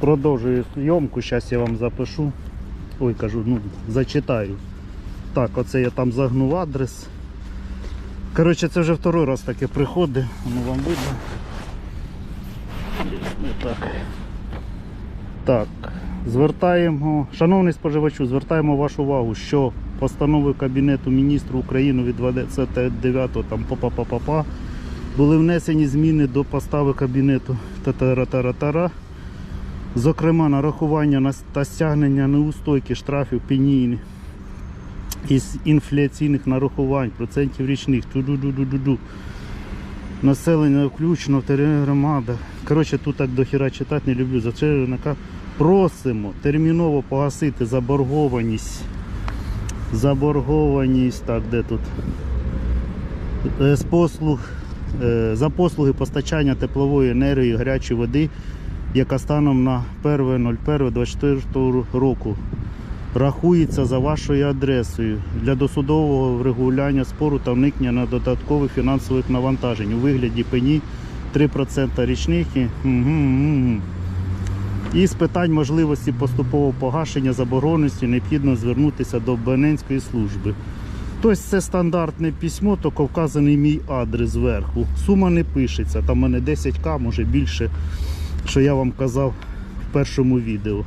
Продовжую зйомку, зараз я вам запишу. Ой, кажу, ну, зачитаю. Так, оце я там загнув адрес. Коротше, це вже второй раз таке приходить, воно вам видно. Так. Так, звертаємо, шановний споживачу, звертаємо вашу увагу, що постановою Кабінету міністрів України від 29 там па-па-па-па-па були внесені зміни до постави кабінету татара-тара-тара. Зокрема, нарахування та стягнення неустойки штрафів пенійні із інфляційних нарахувань, процентів річних, ту-ду-ду-ду-ду-ду. Населення включено в громади. Коротше, тут так до хіра читати не люблю. За це просимо терміново погасити заборгованість. Заборгованість, так, де тут? Е, З послуг, е, за послуги постачання теплової енергії, гарячої води, яка станом на 1.01.24 року рахується за вашою адресою для досудового врегулювання спору та вникнення додаткових фінансових навантажень у вигляді пені 3% річних. і-. І з питань можливості поступового погашення забороненості необхідно звернутися до абонентської служби. Тобто це стандартне письмо, тільки вказаний мій адрес зверху. Сума не пишеться, там у мене 10к, може більше, що я вам казав в першому відео.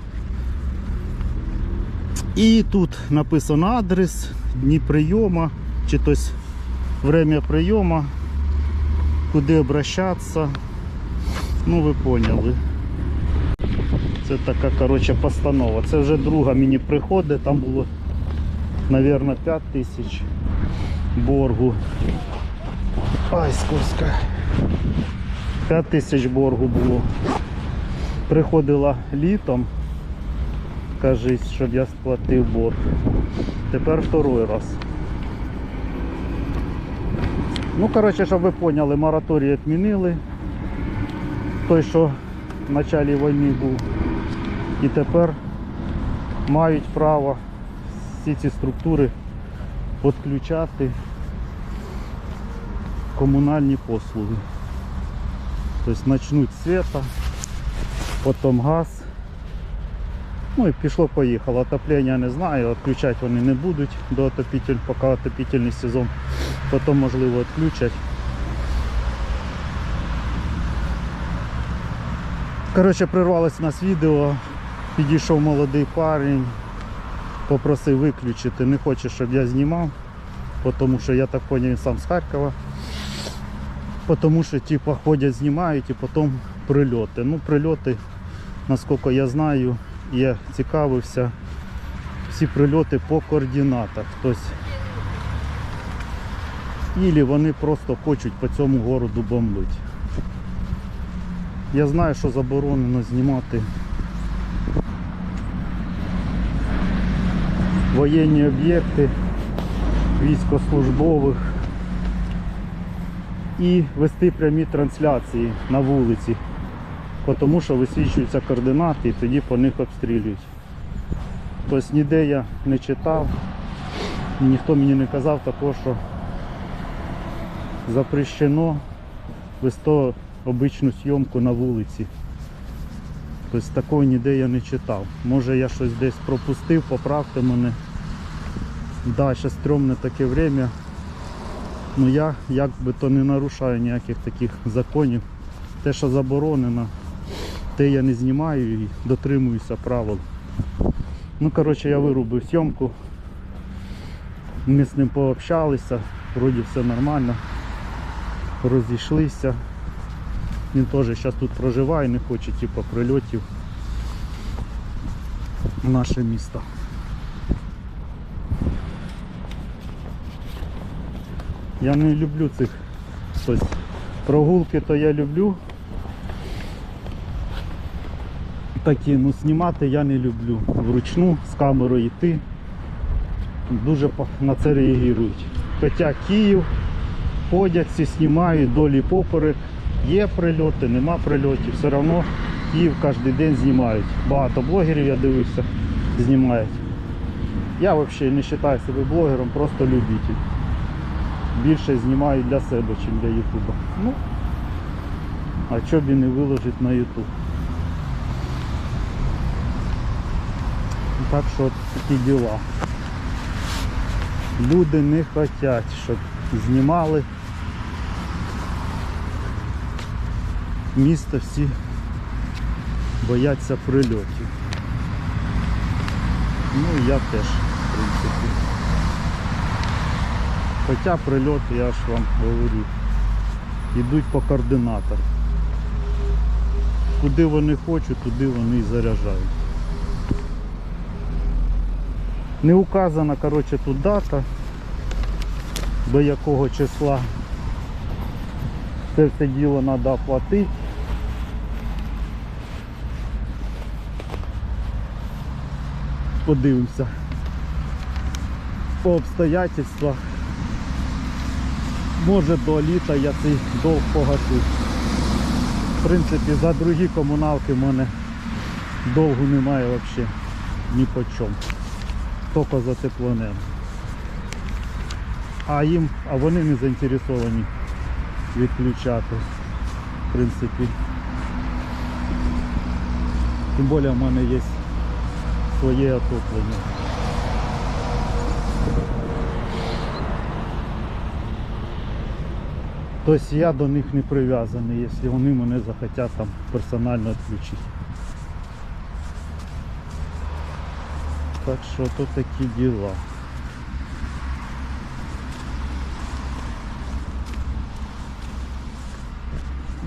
І тут написано адрес, дні прийому, чи тось время прийому, куди обращатися. Ну, ви поняли. Це така коротше, постанова. Це вже друга мені приходить, там було, мабуть, 5 тисяч боргу. Ай, скользко. 5 тисяч боргу було. Приходила літом, кажись, щоб я сплатив борг. Тепер второй раз. Ну, коротше, щоб ви поняли, мораторій відмінили. Той, що в початку війни був. І тепер мають право всі ці структури підключати комунальні послуги. Тобто почнуть з світа, потім газ. Ну і пішло-поїхало. Отоплення не знаю, відключати вони не будуть до отопитель, поки отопительний сезон. Потім можливо відключать. Коротше, прервалось у нас відео. Підійшов молодий парень, попросив виключити, не хоче, щоб я знімав, тому що я так зрозумів, він сам з Харкова. Тому що типу, ходять, знімають і потім прильоти. Ну, прильоти, наскільки я знаю, я цікавився, всі прильоти по координатах. Тобто, Ілі вони просто хочуть по цьому городу бомбити. Я знаю, що заборонено знімати воєнні об'єкти військовослужбових і вести прямі трансляції на вулиці, тому що висвічуються координати і тоді по них обстрілюють. Тобто ніде я не читав, ніхто мені не казав такого, що запрещено вести обичну зйомку на вулиці. Тобто такого ніде я не читав. Може я щось десь пропустив, поправте мене. Да, зараз стрьомне таке время. Ну я як би то не нарушаю ніяких таких законів. Те, що заборонено, те я не знімаю і дотримуюся правил. Ну, коротше, я вирубив зйомку. Ми з ним пообщалися, вроді все нормально. Розійшлися. Він теж зараз тут проживає, не хоче типу, прильотів в наше місто. Я не люблю цих тобто, прогулки, то я люблю. Такі, ну знімати я не люблю. Вручну з камерою йти. Дуже на це реагують. Хоча Київ ходять, всі знімають долі поперек. Є прильоти, нема прильотів. Все одно Київ кожен день знімають. Багато блогерів я дивився, знімають. Я взагалі не вважаю себе блогером, просто любитель. Більше знімаю для себе, ніж для Ютуба. Ну, а що б і не виложити на Ютуб. Так що такі діла. Люди не хочуть, щоб знімали. Місто всі бояться прильотів. Ну я теж, в принципі. Хоча прильоти, я ж вам говорю, йдуть по координатах. Куди вони хочуть, туди вони і заряджають. Не указана, коротше, тут дата, до якого числа це все діло треба оплатити. Подивимося по обстоятельствах. Може до літа я цей долг погашу. В принципі, за другі комуналки в мене довгу немає взагалі ні по чому. Тільки за теплоенерго. А їм, а вони не заінтересовані відключати. В принципі. Тим більше в мене є своє отоплення. Тобто я до них не прив'язаний, якщо вони мене захотять там персонально відключити. Так що то такі діла.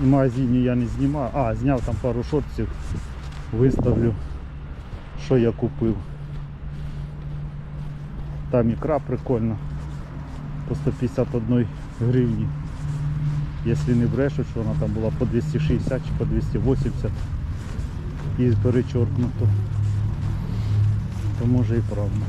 В магазині я не знімав. А, зняв там пару шортів, виставлю, що я купив. Там ікра прикольна. По 151 гривні. Если не брешуть, що вона там була по 260 чи по 280 і перечоркнуто, то може і правда.